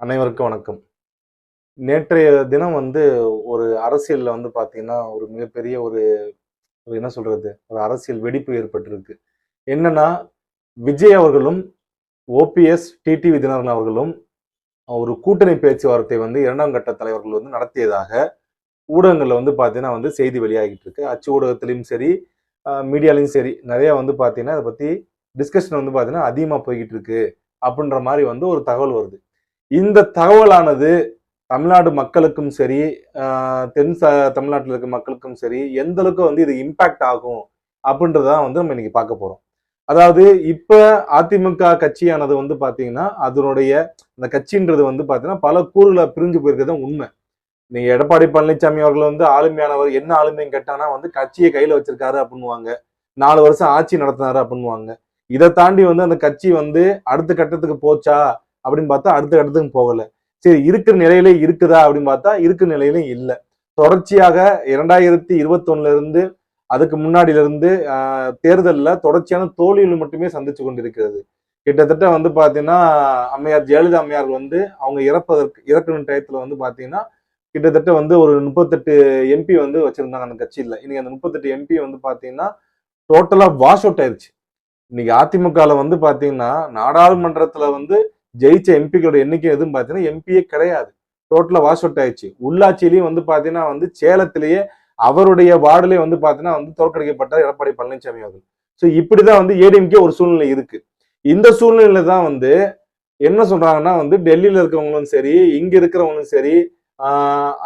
அனைவருக்கும் வணக்கம். நேற்றைய தினம் வந்து ஒரு அரசியலில் வந்து பார்த்தீங்கன்னா ஒரு மிகப்பெரிய ஒரு என்ன சொல்றது ஒரு அரசியல் வெடிப்பு ஏற்பட்டிருக்கு. என்னன்னா விஜய் அவர்களும் ஓபிஎஸ் டிடிவி தினகரன் அவர்களும் ஒரு கூட்டணி பேச்சுவார்த்தை வந்து இரண்டாம் கட்ட தலைவர்கள் வந்து நடத்தியதாக ஊடகங்களில் வந்து பார்த்தீங்கன்னா வந்து செய்தி வெளியாகிட்டு இருக்கு அச்சு ஊடகத்திலையும் சரி மீடியாலையும் சரி நிறைய வந்து பார்த்தீங்கன்னா அதை பத்தி டிஸ்கஷன் வந்து பார்த்தீங்கன்னா அதிகமாக போய்கிட்டு இருக்கு அப்படின்ற மாதிரி வந்து ஒரு தகவல் வருது. இந்த தகவலானது தமிழ்நாடு மக்களுக்கும் சரி தென் ச தமிழ்நாட்டில் இருக்க மக்களுக்கும் சரி எந்த அளவுக்கு வந்து இது இம்பாக்ட் ஆகும் அப்படின்றதான் வந்து நம்ம இன்னைக்கு பார்க்க போறோம். அதாவது இப்ப அதிமுக கட்சியானது வந்து பாத்தீங்கன்னா அதனுடைய அந்த கட்சின்றது வந்து பாத்தீங்கன்னா பல கூறுகளை பிரிஞ்சு போயிருக்கிறது உண்மை. நீங்க எடப்பாடி பழனிசாமி அவர்கள் வந்து ஆளுமையானவர் என்ன ஆளுமைன்னு கேட்டானா வந்து கட்சியை கையில வச்சிருக்காரு அப்படின்வாங்க நாலு வருஷம் ஆட்சி நடத்தினாரு அப்படின்வாங்க இதை தாண்டி வந்து அந்த கட்சி வந்து அடுத்த கட்டத்துக்கு போச்சா? அப்படின்னு பார்த்தா அடுத்த கட்டத்துக்கு போகல. சரி இருக்கிற நிலையிலே இருக்குதா அப்படின்னு பார்த்தா இருக்கிற நிலையிலும் இல்லை. தொடர்ச்சியாக இரண்டாயிரத்தி இருபத்தொன்னுல இருந்து அதுக்கு முன்னாடில இருந்து தொடர்ச்சியான தோல்விகள் மட்டுமே சந்திச்சு கொண்டிருக்கிறது. கிட்டத்தட்ட வந்து பார்த்தீங்கன்னா அம்மையார் ஜெயலலிதா அம்மையார் வந்து அவங்க இறப்பதற்கு இறக்கணும் டயத்தில் வந்து பார்த்தீங்கன்னா கிட்டத்தட்ட வந்து ஒரு முப்பத்தெட்டு எம்பி வந்து வச்சிருந்தாங்க அந்த கட்சியில். இன்னைக்கு அந்த முப்பத்தெட்டு எம்பி வந்து பார்த்தீங்கன்னா டோட்டலாக வாஷ் அவுட் ஆயிடுச்சு இன்னைக்கு அதிமுகவில் வந்து பார்த்தீங்கன்னா நாடாளுமன்றத்தில் வந்து ஜெயிச்ச எம்பிக்களோட எண்ணிக்கை எதுவும் பார்த்தீங்கன்னா எம்பியே கிடையாது. டோட்டலாக வாஷ் அவுட் ஆயிடுச்சு. உள்ளாட்சியிலையும் வந்து பார்த்தீங்கன்னா வந்து சேலத்திலேயே அவருடைய வார்டுலேயே வந்து பார்த்தீங்கன்னா வந்து தோற்கடிக்கப்பட்டார் எடப்பாடி பழனிசாமி அவர்கள். ஸோ இப்படி தான் வந்து ஏடிஎம்கே ஒரு சூழ்நிலை இருக்கு. இந்த சூழ்நிலையில தான் வந்து என்ன சொல்றாங்கன்னா வந்து டெல்லியில இருக்கிறவங்களும் சரி இங்க இருக்கிறவங்களும் சரி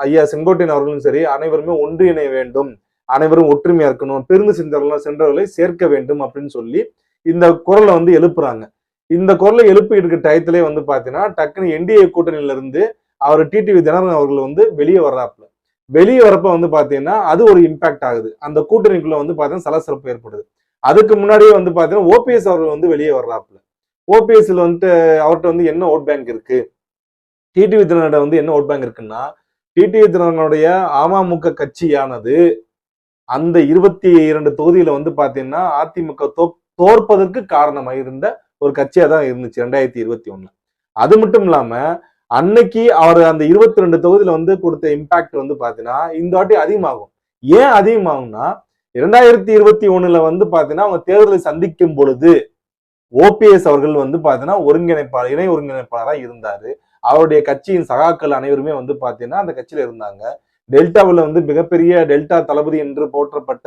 ஐயா செங்கோட்டையன் அவர்களும் சரி அனைவருமே ஒன்றிணைய வேண்டும். அனைவரும் ஒற்றுமையா இருக்கணும். பெருந்து சென்றவர்கள் சென்றவர்களை சேர்க்க வேண்டும் அப்படின்னு சொல்லி இந்த குரலை வந்து எழுப்புறாங்க. இந்த குரலை எழுப்பிட்டு இருக்க டயத்திலே வந்து பாத்தீங்கன்னா டக்குன்னு என்டிஏ கூட்டணியில இருந்து அவர் டிடிவி தினகரன் அவர்கள் வந்து வெளியே வர்றாப்புல. வெளியே வரப்ப வந்து பாத்தீங்கன்னா அது ஒரு இம்பாக்ட் ஆகுது. அந்த கூட்டணிக்குள்ள வந்து பாத்தீங்கன்னா சலசலப்பு ஏற்படுது. அதுக்கு முன்னாடியே வந்து பாத்தீங்கன்னா ஓபிஎஸ் அவர்கள் வந்து வெளியே வர்றாப்புல. ஓபிஎஸ்ல வந்துட்டு அவர்கிட்ட வந்து என்ன ஓட் பேங்க் இருக்கு? டிடிவி தினகரன் வந்து என்ன ஓட் பேங்க் இருக்குன்னா டிடிவி தினகரனுடைய அமமுக கட்சியானது அந்த இருபத்தி இரண்டு தொகுதியில வந்து பாத்தீங்கன்னா அதிமுக தோற்பதற்கு காரணமாக இருந்த ஒரு கட்சியா தான் இருந்துச்சு ரெண்டாயிரத்தி இருபத்தி ஒண்ணு அது மட்டும் இல்லாம அன்னைக்கு அவர் அந்த இருபத்தி ரெண்டு தொகுதியில வந்து கொடுத்த இம்பாக்ட் வந்து பாத்தீங்கன்னா இந்த வாட்டி அதிகமாகும். ஏன் அதிகமாகும்னா இரண்டாயிரத்தி இருபத்தி ஒண்ணுல வந்து பாத்தீங்கன்னா அவங்க தேர்தலை சந்திக்கும் பொழுது ஓபிஎஸ் அவர்கள் வந்து பாத்தீங்கன்னா ஒருங்கிணைப்பாளர் இணை ஒருங்கிணைப்பாளராக இருந்தாரு. அவருடைய கட்சியின் சகாக்கள் அனைவருமே வந்து பாத்தீங்கன்னா அந்த கட்சியில இருந்தாங்க. டெல்டாவில் வந்து மிகப்பெரிய டெல்டா தளபதி என்று போற்றப்பட்ட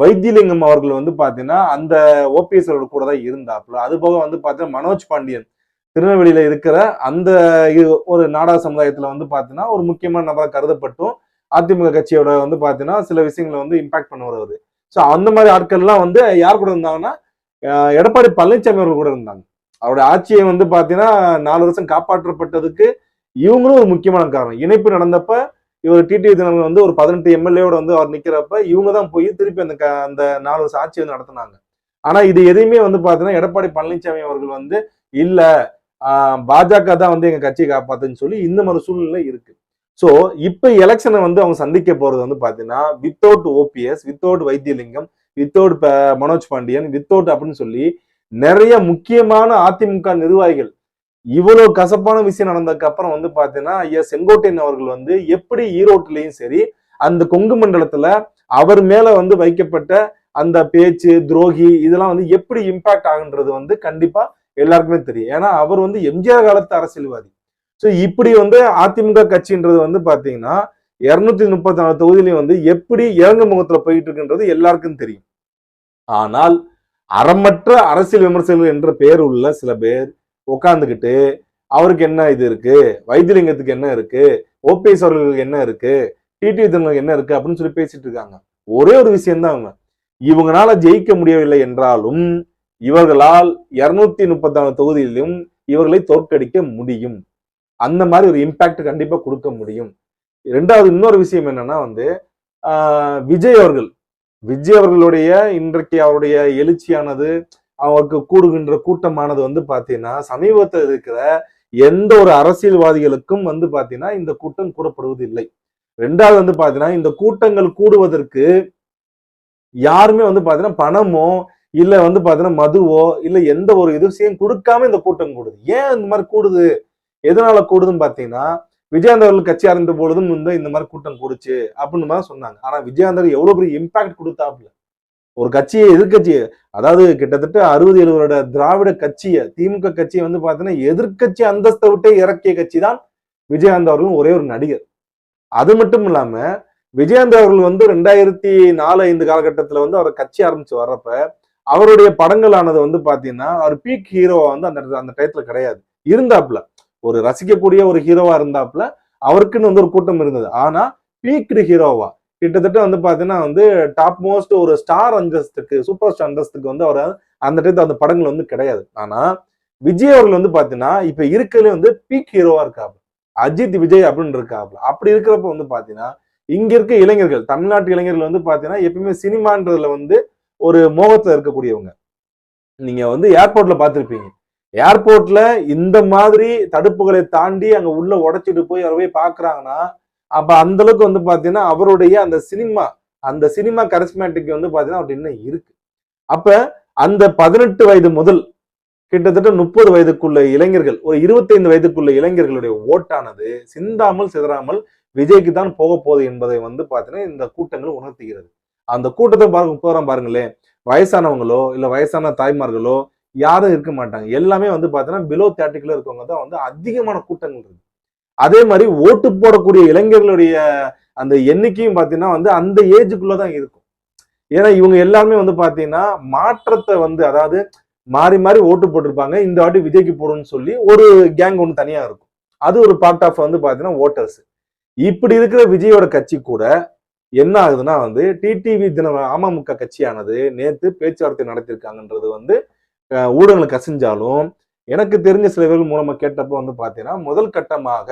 வைத்தியலிங்கம் அவர்கள் வந்து பார்த்தீங்கன்னா அந்த ஓபிஎஸ் அவர்கள் கூட தான் இருந்தாப்புல. அது போக வந்து பார்த்தீங்கன்னா மனோஜ் பாண்டியன் திருநெல்வேலியில இருக்கிற அந்த ஒரு நாடா சமுதாயத்துல வந்து பார்த்தீங்கன்னா ஒரு முக்கியமான நபராக கருதப்பட்டும் அதிமுக கட்சியோட வந்து பார்த்தீங்கன்னா சில விஷயங்களை வந்து இம்பாக்ட் பண்ண வருவது ஸோ அந்த மாதிரி ஆட்கள்லாம் வந்து யார் கூட இருந்தாங்கன்னா எடப்பாடி பழனிசாமி அவர்கள் கூட இருந்தாங்க. அவருடைய ஆட்சியை வந்து பார்த்தீங்கன்னா நாலு வருஷம் காப்பாற்றப்பட்டதுக்கு இவங்களும் ஒரு முக்கியமான காரணம். இணைப்பு நடந்தப்ப இவர் டிடிவி தினங்கள் வந்து ஒரு பதினெட்டு எம்எல்ஏவோட வந்து அவர் நிக்கிறப்ப இவங்க தான் போய் திருப்பி அந்த க- அந்த நாலு வருஷம் ஆட்சி வந்து நடத்தினாங்க. ஆனா இது எதையுமே வந்து பாத்தீங்கன்னா எடப்பாடி பழனிசாமி அவர்கள் வந்து இல்ல ஆஹ் பாஜக தான் வந்து எங்க கட்சியை காப்பாத்துன்னு சொல்லி இந்த மாதிரி சூழ்நிலை இருக்கு. ஸோ இப்போ எலெக்ஷனை வந்து அவங்க சந்திக்க போறது வந்து பாத்தீங்கன்னா without OPS without Vaithilingam without Manoj Pandian without அப்படின்னு சொல்லி நிறைய முக்கியமான அதிமுக நிர்வாகிகள் இவ்வளவு கசப்பான விஷயம் நடந்ததுக்கு அப்புறம் வந்து பாத்தீங்கன்னா ஐயா செங்கோட்டையன் அவர்கள் வந்து எப்படி ஈரோட்டிலையும் சரி அந்த கொங்கு மண்டலத்துல அவர் மேல வந்து வைக்கப்பட்ட அந்த பேச்சு துரோகி இதெல்லாம் வந்து எப்படி இம்பாக்ட் ஆகுன்றது வந்து கண்டிப்பா எல்லாருக்குமே தெரியும். ஏன்னா அவர் வந்து எம்ஜிஆர் காலத்து அரசியல்வாதி. ஸோ இப்படி வந்து அதிமுக கட்சின்றது வந்து பாத்தீங்கன்னா இருநூத்தி முப்பத்தி நாலு தொகுதியிலையும் வந்து எப்படி இறங்கு முகத்துல போயிட்டு இருக்குன்றது எல்லாருக்கும் தெரியும். ஆனால் அறமற்ற அரசியல் விமர்சகர்கள் என்ற பெயர் உள்ள சில பேர் உட்காந்துக்கிட்டு அவருக்கு என்ன இது இருக்கு? வைத்தியலிங்கத்துக்கு என்ன இருக்கு? ஓபிஎஸ் அவர்களுக்கு என்ன இருக்கு? டிடி தினங்களுக்கு என்ன இருக்கு? அப்படின்னு சொல்லி பேசிட்டு இருக்காங்க. ஒரே ஒரு விஷயம் தான் அவங்க. இவங்களால ஜெயிக்க முடியவில்லை என்றாலும் இவர்களால் இருநூத்தி முப்பத்தி நாலு தொகுதியிலும் இவர்களை தோற்கடிக்க முடியும். அந்த மாதிரி ஒரு இம்பாக்ட் கண்டிப்பா கொடுக்க முடியும். ரெண்டாவது இன்னொரு விஷயம் என்னன்னா வந்து ஆஹ் விஜய் அவர்கள். விஜய் அவர்களுடைய இன்றைக்கு அவருடைய எழுச்சியானது அவருக்கு கூடுகின்ற கூட்டமானது வந்து பாத்தீங்கன்னா சமீபத்தில் இருக்கிற எந்த ஒரு அரசியல்வாதிகளுக்கும் வந்து பாத்தீங்கன்னா இந்த கூட்டம் கூடப்படுவது இல்லை ரெண்டாவது வந்து பாத்தீங்கன்னா இந்த கூட்டங்கள் கூடுவதற்கு யாருமே வந்து பாத்தீங்கன்னா பணமோ இல்ல வந்து பாத்தீங்கன்னா மதுவோ இல்ல எந்த ஒரு இது கொடுக்காம இந்த கூட்டம் கூடுது. ஏன் இந்த மாதிரி கூடுது? எதனால கூடுதுன்னு பாத்தீங்கன்னா விஜயாந்தர் அவர்கள் கட்சி ஆரம்பித்த பொழுதும் வந்து இந்த மாதிரி கூட்டம் கூடுச்சு அப்படின்னு மாதிரி சொன்னாங்க. ஆனா விஜயாந்தர் எவ்வளவு பெரிய இம்பாக்ட் கொடுத்தாப்புல. ஒரு கட்சியை எதிர்கட்சி அதாவது கிட்டத்தட்ட அறுபது எழுபதோட திராவிட கட்சியை திமுக கட்சியை வந்து பார்த்தீங்கன்னா எதிர்க்கட்சி அந்தஸ்தை விட்டே இறக்கிய கட்சி தான் விஜயகாந்த் அவர்களும் ஒரே ஒரு நடிகர். அது மட்டும் இல்லாம விஜயகாந்த் அவர்கள் வந்து ரெண்டாயிரத்தி நாலு ஐந்து காலகட்டத்தில் வந்து அவர் கட்சி ஆரம்பிச்சு வர்றப்ப அவருடைய படங்களானது வந்து பாத்தீங்கன்னா அவர் பீக் ஹீரோவா வந்து அந்த அந்த டயத்துல கிடையாது. இருந்தாப்புல ஒரு ரசிக்கக்கூடிய ஒரு ஹீரோவா இருந்தாப்புல அவருக்குன்னு வந்து ஒரு கூட்டம் இருந்தது. ஆனா பீக்டு ஹீரோவா கிட்டத்தட்ட வந்து பார்த்தீங்கன்னா வந்து டாப் மோஸ்ட் ஒரு ஸ்டார் அந்தஸ்துக்கு சூப்பர் ஸ்டார் அந்தஸ்துக்கு வந்து அவர் அந்த டயத்துல அந்த படங்கள் வந்து கிடையாது. ஆனால் விஜய் அவர்கள் வந்து பார்த்தீங்கன்னா இப்போ இருக்கிறதுல வந்து பீக் ஹீரோவாக இருக்காப்ல. அஜித் விஜய் அப்படின்னு இருக்காப்ல. அப்படி இருக்கிறப்ப வந்து பார்த்தீங்கன்னா இங்கே இருக்க இளைஞர்கள் தமிழ்நாட்டு இளைஞர்கள் வந்து பார்த்தீங்கன்னா எப்பயுமே சினிமான்றதுல வந்து ஒரு மோகத்தில் இருக்கக்கூடியவங்க. நீங்கள் வந்து ஏர்போர்ட்டில் பார்த்துருப்பீங்க. ஏர்போர்ட்டில் இந்த மாதிரி தடுப்புகளை தாண்டி அங்கே உள்ள உடைச்சிட்டு போய் அவரை போய் பார்க்குறாங்கன்னா அப்ப அந்த அளவுக்கு வந்து பாத்தீங்கன்னா அவருடைய அந்த சினிமா அந்த சினிமா கரஸ்மேட்டிக் வந்து பாத்தீங்கன்னா அவர்கிட்ட இன்னும் இருக்கு. அப்ப அந்த பதினெட்டு வயது முதல் கிட்டத்தட்ட முப்பது வயதுக்குள்ள இளைஞர்கள் ஒரு இருபத்தைந்து வயதுக்குள்ள இளைஞர்களுடைய ஓட்டானது சிந்தாமல் சிதறாமல் விஜய்க்கு தான் போக போகுது என்பதை வந்து பாத்தீங்கன்னா இந்த கூட்டங்கள் உணர்த்துகிறது. அந்த கூட்டத்தை பாருங்க போறோம் பாருங்களேன். வயசானவங்களோ இல்ல வயசான தாய்மார்களோ யாரும் இருக்க மாட்டாங்க. எல்லாமே வந்து பாத்தீங்கன்னா பிலோ தேர்ட்டிக்குள்ள இருக்கவங்க தான் வந்து அதிகமான கூட்டங்கள் இருக்கு. அதே மாதிரி ஓட்டு போடக்கூடிய இளைஞர்களுடைய அந்த எண்ணிக்கையும் பார்த்தீங்கன்னா வந்து அந்த ஏஜுக்குள்ளதான் இருக்கும். ஏன்னா இவங்க எல்லாருமே வந்து பார்த்தீங்கன்னா மாற்றத்தை வந்து அதாவது மாறி மாறி ஓட்டு போட்டிருப்பாங்க. இந்த வாட்டி விஜய்க்கு போடணும்னு சொல்லி ஒரு கேங் ஒன்று தனியாக இருக்கும். அது ஒரு பார்ட் ஆஃப் வந்து பார்த்தீங்கன்னா ஓட்டர்ஸ் இப்படி இருக்கிற விஜயோட கட்சி கூட என்ன ஆகுதுன்னா வந்து டிடிவி தின அமமுக கட்சியானது நேத்து பேச்சுவார்த்தை நடத்தியிருக்காங்கன்றது வந்து ஊடகங்கள் கசிஞ்சாலும் எனக்கு தெரிஞ்ச சில பேர்கள் கேட்டப்போ வந்து பார்த்தீங்கன்னா முதல் கட்டமாக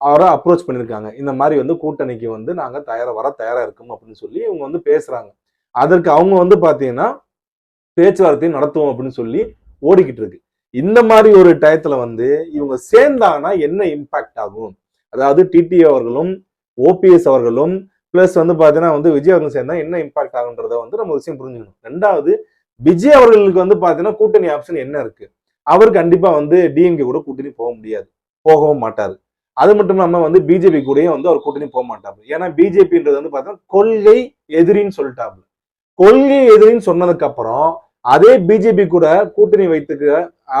அவரை அப்ரோச் பண்ணியிருக்காங்க. இந்த மாதிரி வந்து கூட்டணிக்கு வந்து நாங்கள் தயாராக வர தயாராக இருக்கோம் அப்படின்னு சொல்லி இவங்க வந்து பேசுகிறாங்க அதற்கு அவங்க வந்து பார்த்தீங்கன்னா பேச்சுவார்த்தையும் நடத்துவோம் அப்படின்னு சொல்லி ஓடிக்கிட்டு இருக்கு. இந்த மாதிரி ஒரு டயத்துல வந்து இவங்க சேர்ந்தாங்கன்னா என்ன இம்பாக்ட் ஆகும்? அதாவது டிடி அவர்களும் ஓபிஎஸ் அவர்களும் பிளஸ் வந்து பார்த்தீங்கன்னா வந்து விஜய் அவர்களும் சேர்ந்தா என்ன இம்பாக்ட் ஆகுன்றத வந்து நம்ம விஷயம் புரிஞ்சுக்கணும். ரெண்டாவது விஜய் அவர்களுக்கு வந்து பார்த்தீங்கன்னா கூட்டணி ஆப்ஷன் என்ன இருக்கு? அவர் கண்டிப்பாக வந்து டிஎம்கே கூட கூட்டணி போக முடியாது. போகவும் மாட்டார். அது மட்டும் இல்லாமல் வந்து பிஜேபி கூடயும் வந்து அவர் கூட்டணி போக மாட்டாரு ஏன்னா பிஜேபின்றது வந்து பார்த்தோன்னா கொள்கை எதிரின்னு சொல்லிட்டாப்ல. கொள்கை எதிரின்னு சொன்னதுக்கு அப்புறம் அதே பிஜேபி கூட கூட்டணி வைத்துக்க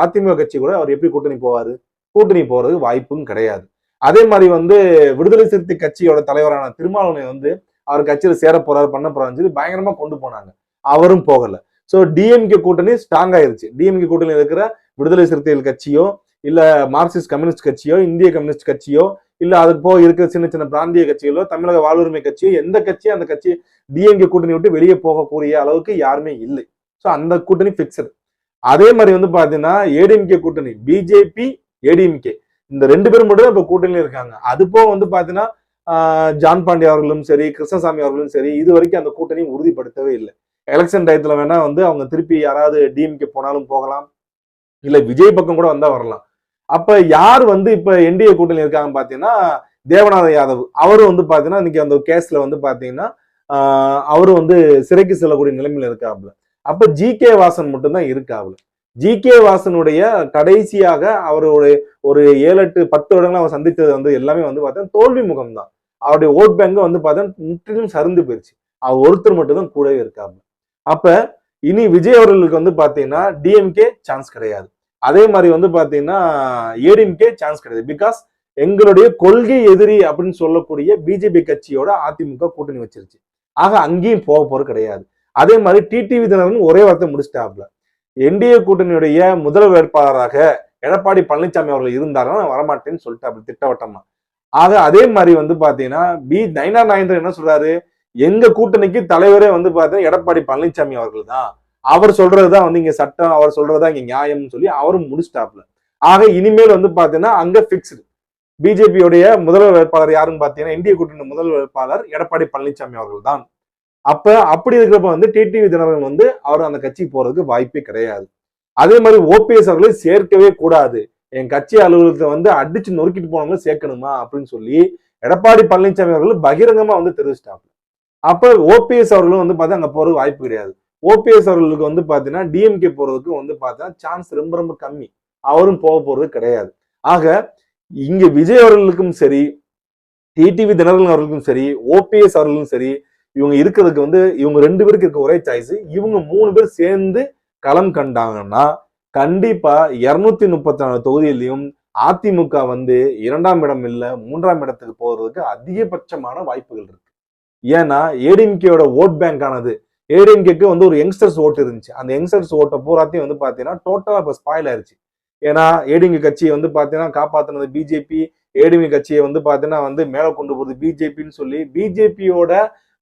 அதிமுக கட்சி கூட அவர் எப்படி கூட்டணி போவாரு? கூட்டணி போகிறது வாய்ப்பும் கிடையாது. அதே மாதிரி வந்து விடுதலை சிறுத்தை கட்சியோட தலைவரான திருமாவளவனை வந்து அவர் கட்சியில சேர போறாரு பண்ண போறாருன்னு சொல்லி பயங்கரமா கொண்டு போனாங்க. அவரும் போகல. ஸோ டிஎம்கே கூட்டணி ஸ்ட்ராங் ஆயிருச்சு. டிஎம்கே கூட்டணி இருக்கிற விடுதலை சிறுத்தைகள் கட்சியோ இல்ல மார்க்சிஸ்ட் கம்யூனிஸ்ட் கட்சியோ இந்திய கம்யூனிஸ்ட் கட்சியோ இல்ல அதுக்கு போக இருக்கிற சின்ன சின்ன பிராந்திய கட்சிகளோ தமிழக வாழ்வுரிமை கட்சியோ எந்த கட்சியும் அந்த கட்சி டிஎம்கே கூட்டணி விட்டு வெளியே போகக்கூடிய அளவுக்கு யாருமே இல்லை. ஸோ அந்த கூட்டணி பிக்சடு அதே மாதிரி வந்து பாத்தீங்கன்னா ஏடிஎம்கே கூட்டணி பிஜேபி ஏடிஎம்கே இந்த ரெண்டு பேரும் மட்டும் தான் இப்ப இருக்காங்க. அது போக வந்து பாத்தீங்கன்னா ஜான் பாண்டி அவர்களும் சரி கிருஷ்ணசாமி அவர்களும் சரி இது வரைக்கும் அந்த கூட்டணியை உறுதிப்படுத்தவே இல்லை. எலெக்ஷன் டயத்துல வேணா வந்து அவங்க திருப்பி யாராவது டிஎம்கே போனாலும் போகலாம். இல்ல விஜய் பக்கம் கூட வந்தா வரலாம். அப்ப யார் வந்து இப்ப என்டிஏ கூட்டணி இருக்காங்கன்னு பாத்தீங்கன்னா தேவநாத யாதவ். அவரும் வந்து பாத்தீங்கன்னா இன்னைக்கு அந்த கேஸ்ல வந்து பாத்தீங்கன்னா அவரும் வந்து சிறைக்கு செல்லக்கூடிய நிலைமையில இருக்காப்ல அப்ப ஜி கே வாசன் மட்டும்தான் இருக்காப்ல ஜி கே வாசனுடைய கடைசியாக அவருடைய ஒரு ஏழு எட்டு பத்து வருடங்கள் அவர் சந்தித்தது வந்து எல்லாமே வந்து பார்த்தீங்கன்னா தோல்வி முகம் தான் அவருடைய ஓட் பேங்க் வந்து பார்த்தீங்கன்னா முற்றிலும் சரிந்து போயிருச்சு. அவர் ஒருத்தர் மட்டும்தான் கூடவே இருக்காப்ல அப்ப இனி விஜய் அவர்களுக்கு வந்து பாத்தீங்கன்னா டிஎம்கே சான்ஸ் கிடையாது. அதே மாதிரி வந்து பாத்தீங்கன்னா ஏடிஎம்கே சான்ஸ் கிடையாது. பிகாஸ் எங்களுடைய கொள்கை எதிரி அப்படின்னு சொல்லக்கூடிய பிஜேபி கட்சியோட அதிமுக கூட்டணி வச்சிருச்சு. ஆக அங்கேயும் போக போறது கிடையாது. அதே மாதிரி டிடிவி தினகரன் ஒரே வார்த்தை முடிச்சிட்டாப்ல என்டிஏ கூட்டணியுடைய முதல் வேட்பாளராக எடப்பாடி பழனிசாமி அவர்கள் இருந்தாருன்னா நான் சொல்லிட்டு அப்படி திட்டவட்டமா. ஆக அதே மாதிரி வந்து பாத்தீங்கன்னா பி நைனா நாயந்தர் என்ன சொல்றாரு? எங்க கூட்டணிக்கு தலைவரே வந்து பார்த்தீங்கன்னா எடப்பாடி பழனிசாமி அவர்கள் தான். அவர் சொல்றதுதான் வந்து இங்க சட்டம் அவர் சொல்றதுதான் இங்க நியாயம்னு சொல்லி அவரும் முடிச்சிட்டாப்ல ஆக இனிமேல் வந்து பாத்தீங்கன்னா அங்க பிக்ஸ்டு பிஜேபியுடைய முதல்வர் வேட்பாளர் யாருன்னு பாத்தீங்கன்னா இந்திய கூட்டணி முதல் வேட்பாளர் எடப்பாடி பழனிசாமி அவர்கள் தான். அப்ப அப்படி இருக்கிறப்ப வந்து டிடிவி தினகரன் வந்து அவர் அந்த கட்சிக்கு போறதுக்கு வாய்ப்பே கிடையாது. அதே மாதிரி ஓபிஎஸ் அவர்களை சேர்க்கவே கூடாது. என் கட்சி அலுவலகத்தை வந்து அடிச்சு நொறுக்கிட்டு போனவங்க சேர்க்கணுமா அப்படின்னு சொல்லி எடப்பாடி பழனிசாமி அவர்கள் பகிரங்கமா வந்து தெரிவிச்சிட்டாங்க அப்போ ஓபிஎஸ் அவர்களும் வந்து பார்த்தா அங்கே போகிறதுக்கு வாய்ப்பு கிடையாது. ஓபிஎஸ் அவர்களுக்கு வந்து பார்த்தீங்கன்னா டிஎம்கே போகிறதுக்கு வந்து பார்த்தா சான்ஸ் ரொம்ப ரொம்ப கம்மி. அவரும் போக போகிறது கிடையாது. ஆக இங்கே விஜய் அவர்களுக்கும் சரி டிடிவி தினகரன் அவர்களுக்கும் சரி ஓபிஎஸ் அவர்களுக்கும் சரி இவங்க இருக்கிறதுக்கு வந்து இவங்க ரெண்டு பேருக்கு இருக்க ஒரே சாய்ஸ் இவங்க மூணு பேர் சேர்ந்து களம் கண்டாங்கன்னா கண்டிப்பா இருநூத்தி முப்பத்தி நாலு தொகுதியிலையும் அதிமுக வந்து இரண்டாம் இடம் இல்லை மூன்றாம் இடத்துக்கு போறதுக்கு அதிகபட்சமான வாய்ப்புகள் இருக்கு. ஏன்னா ஏடிஎம்கேயோட ஓட் பேங்க் ஆனது. ஏடிஎம்கேக்கு வந்து ஒரு யங்ஸ்டர்ஸ் ஓட்டு இருந்துச்சு. அந்த யங்ஸ்டர்ஸ் ஓட்டை பூராத்தையும் வந்து பார்த்தீங்கன்னா டோட்டலாக இப்போ ஸ்பாயில் ஆயிருச்சு. ஏன்னா ஏடிஎம்கே கட்சியை வந்து பார்த்தீங்கன்னா காப்பாற்றினது பிஜேபி ஏடிஎம்கே கட்சியை வந்து பார்த்தீங்கன்னா வந்து மேலே கொண்டு போகிறது பிஜேபின்னு சொல்லி பிஜேபியோட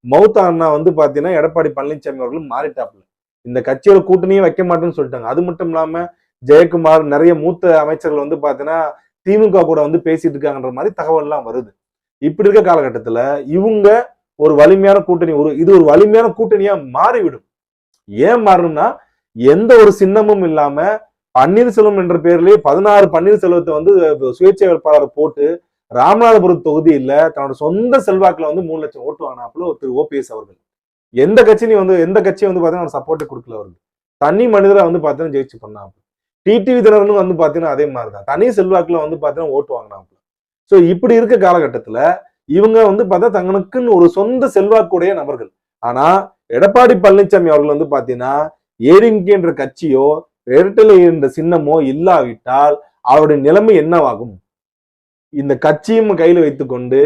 மவுத் அண்ணா வந்து பார்த்தீங்கன்னா எடப்பாடி பழனிசாமி அவர்களும் மாறிட்டாப்புல. இந்த கட்சியோட கூட்டணியே வைக்க மாட்டேன்னு சொல்லிட்டாங்க. அது மட்டும் இல்லாமல் ஜெயக்குமார் நிறைய மூத்த அமைச்சர்கள் வந்து பார்த்தீங்கன்னா திமுக கூட வந்து பேசிட்டு இருக்காங்கன்ற மாதிரி தகவல்லாம் வருது. இப்படி இருக்க காலகட்டத்தில் இவங்க ஒரு வலிமையான கூட்டணி ஒரு இது ஒரு வலிமையான கூட்டணியா மாறிவிடும். ஏன் மாறணும்னா எந்த ஒரு சின்னமும் இல்லாம பன்னீர்செல்வம் என்ற பேர்லயே பதினாறு பன்னீர்செல்வத்தை வந்து சுயேட்சை வேட்பாளரை போட்டு ராமநாதபுரம் தொகுதியில தன்னோட சொந்த செல்வாக்குல வந்து மூணு லட்சம் ஓட்டு வாங்கினாப்புல திரு ஓபிஎஸ் அவர்கள். எந்த கட்சியும் வந்து எந்த கட்சியும் வந்து பாத்தீங்கன்னா சப்போர்ட் கொடுக்கல அவர்கள். தனி மனிதரை வந்து பாத்தீங்கன்னா ஜெயிச்சு பண்ணாப்புல டிடிவி தினகரனும் வந்து பாத்தீங்கன்னா அதே மாதிரிதான். தனி செல்வாக்குல வந்து பாத்தீங்கன்னா ஓட்டு வாங்கினாப்புல. சோ இப்படி இருக்க காலகட்டத்துல இவங்க வந்து பார்த்தா தங்களுக்குன்னு ஒரு சொந்த செல்வாக்குடைய நபர்கள். ஆனா எடப்பாடி பழனிசாமி அவர்கள் வந்து பாத்தீங்கன்னா ஏடிஎம்கே என்ற கட்சியோ இரட்டலை என்ற சின்னமோ இல்லாவிட்டால் அவருடைய நிலைமை என்னவாகும்? இந்த கட்சியும் கையில வைத்துக்கொண்டு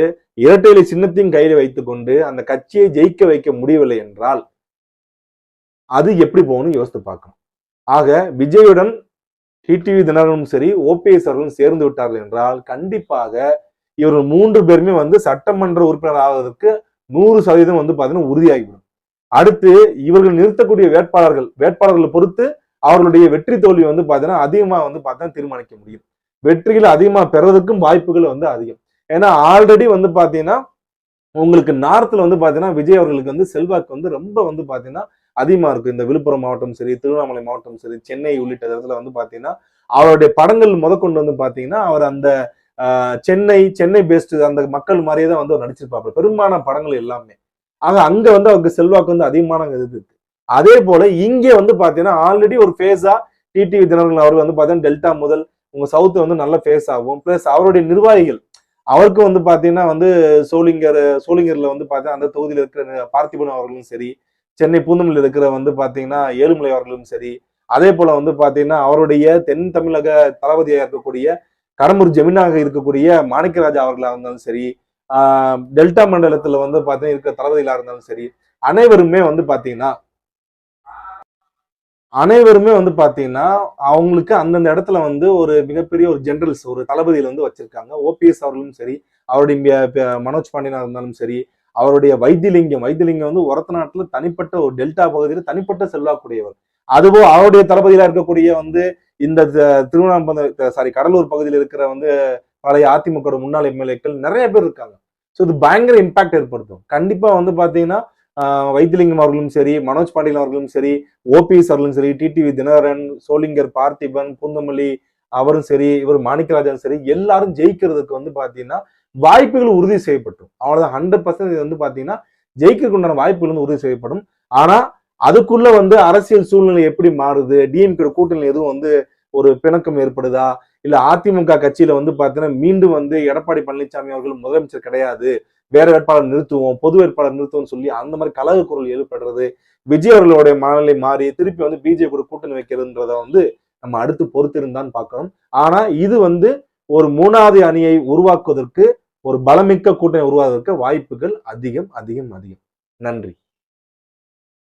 இரட்டையிலை சின்னத்தையும் கையில வைத்துக்கொண்டு அந்த கட்சியை ஜெயிக்க வைக்க முடியவில்லை என்றால் அது எப்படி போகணும்னு யோசித்து பார்க்கணும். ஆக விஜயுடன் டிடிவி தினகரனும் சரி ஓபிஎஸ் அவர்களும் சேர்ந்து விட்டார்கள் என்றால் கண்டிப்பாக இவர் மூன்று பேருமே வந்து சட்டமன்ற உறுப்பினர் ஆவதற்கு நூறு சதவீதம் வந்து பார்த்தீங்கன்னா உறுதியாகிவிடும். அடுத்து இவர்கள் நிறுத்தக்கூடிய வேட்பாளர்கள் வேட்பாளர்களை பொறுத்து அவர்களுடைய வெற்றி தோல்வி வந்து பார்த்தீங்கன்னா அதிகமாக வந்து பார்த்தா தீர்மானிக்க முடியும். வெற்றிகள் அதிகமாக பெறதுக்கும் வாய்ப்புகள் வந்து அதிகம். ஏன்னா ஆல்ரெடி வந்து பார்த்தீங்கன்னா உங்களுக்கு நார்த்தில் வந்து பார்த்தீங்கன்னா விஜய் அவர்களுக்கு வந்து செல்வாக்கு வந்து ரொம்ப வந்து பார்த்தீங்கன்னா அதிகமாக இருக்கும். இந்த விழுப்புரம் மாவட்டம் சரி திருவண்ணாமலை மாவட்டம் சரி சென்னை உள்ளிட்ட இடத்துல வந்து பார்த்தீங்கன்னா அவருடைய படங்கள் முதற்கொண்டு வந்து பார்த்தீங்கன்னா அவர் அந்த சென்னை சென்னை பேஸ்டு அந்த மக்கள் மாதிரியே தான் வந்து அவர் நடிச்சிருப்பாரு பெரும்பாலான படங்கள் எல்லாமே. ஆக அங்க வந்து அவருக்கு செல்வாக்கு வந்து அதிகமான இது இருக்கு. அதே போல இங்கே வந்து பாத்தீங்கன்னா ஆல்ரெடி ஒரு ஃபேஸா டிடிவி தினகரன் அவர்கள் வந்து பாத்தீங்கன்னா டெல்டா முதல் உங்க சவுத் வந்து நல்ல ஃபேஸ் ஆகும். பிளஸ் அவருடைய நிர்வாகிகள். அவருக்கு வந்து பாத்தீங்கன்னா வந்து சோளிங்கர் சோளிங்கர்ல வந்து பாத்தீங்கன்னா அந்த தொகுதியில் இருக்கிற பார்த்திபன் அவர்களும் சரி சென்னை பூந்தமல்லியில் இருக்கிற வந்து பாத்தீங்கன்னா ஏழுமலை அவர்களும் சரி அதே போல வந்து பாத்தீங்கன்னா அவருடைய தென் தமிழக தளபதியாக இருக்கக்கூடிய கடம்பூர் ஜெமினாக இருக்கக்கூடிய மாணிக்கராஜா அவர்களாக இருந்தாலும் சரி டெல்டா மண்டலத்துல வந்து பாத்தீங்கன்னா இருக்கிற தளபதிகளா இருந்தாலும் சரி அனைவருமே வந்து பாத்தீங்கன்னா அனைவருமே வந்து பாத்தீங்கன்னா அவங்களுக்கு அந்தந்த இடத்துல வந்து ஒரு மிகப்பெரிய ஒரு ஜெனரல்ஸ் ஒரு தளபதியில வந்து வச்சிருக்காங்க. ஓபிஎஸ் அவர்களும் சரி அவருடைய மனோஜ் பாண்டியனா இருந்தாலும் சரி அவருடைய வைத்தியலிங்கம் வைத்தியலிங்கம் வந்து ஒரத்த நாட்டுல தனிப்பட்ட ஒரு டெல்டா பகுதியில் தனிப்பட்ட செல்வாக்குடையவர். அதுபோல் அவருடைய தளபதியில இருக்கக்கூடிய வந்து இந்த திருவண்ணாமலை சாரி கடலூர் பகுதியில் இருக்கிற வந்து பழைய அதிமுக முன்னாள் எம்எல்ஏக்கள் நிறைய பேர் இருக்காங்க. ஸோ இது பயங்கர இம்பாக்ட் ஏற்படுத்தும். கண்டிப்பா வந்து பாத்தீங்கன்னா வைத்திலிங்கம் அவர்களும் சரி மனோஜ் பாண்டியன் அவர்களும் சரி ஓபிஎஸ் அவர்களும் சரி டிடிவி தினகரன் சோளிங்கர் பார்த்திபன் பூந்தமல்லி அவரும் சரி இவர் மாணிக்கராஜன் சரி எல்லாரும் ஜெயிக்கிறதுக்கு வந்து பாத்தீங்கன்னா வாய்ப்புகள் உறுதி செய்யப்படும் அவ்வளவுதான். ஹண்ட்ரட் பர்சன்ட் வந்து பாத்தீங்கன்னா ஜெயிக்கிறதுக்கு உண்டான வாய்ப்புகள் வந்து உறுதி செய்யப்படும். ஆனா அதுக்குள்ள வந்து அரசியல் சூழ்நிலை எப்படி மாறுது? டிஎம்கே கூட்டணி எதுவும் வந்து ஒரு பிணக்கம் ஏற்படுதா? இல்ல அதிமுக கட்சியில வந்து பாத்தீங்கன்னா மீண்டும் வந்து எடப்பாடி பழனிசாமி அவர்கள் முதலமைச்சர் கிடையாது. வேற வேட்பாளர் நிறுத்துவோம் பொது வேட்பாளர் நிறுத்துவோம் சொல்லி அந்த மாதிரி கலக குரல் ஏற்படுறது விஜய் அவர்களுடைய மனநிலை மாறி திருப்பி வந்து பிஜேபி கூட கூட்டணி வைக்கிறதுன்றத வந்து நம்ம அடுத்து பொறுத்திருந்தான் பார்க்கணும். ஆனா இது வந்து ஒரு மூணாவது அணியை உருவாக்குவதற்கு ஒரு பலமிக்க கூட்டணி உருவாவதற்கு வாய்ப்புகள் அதிகம் அதிகம் அதிகம். நன்றி.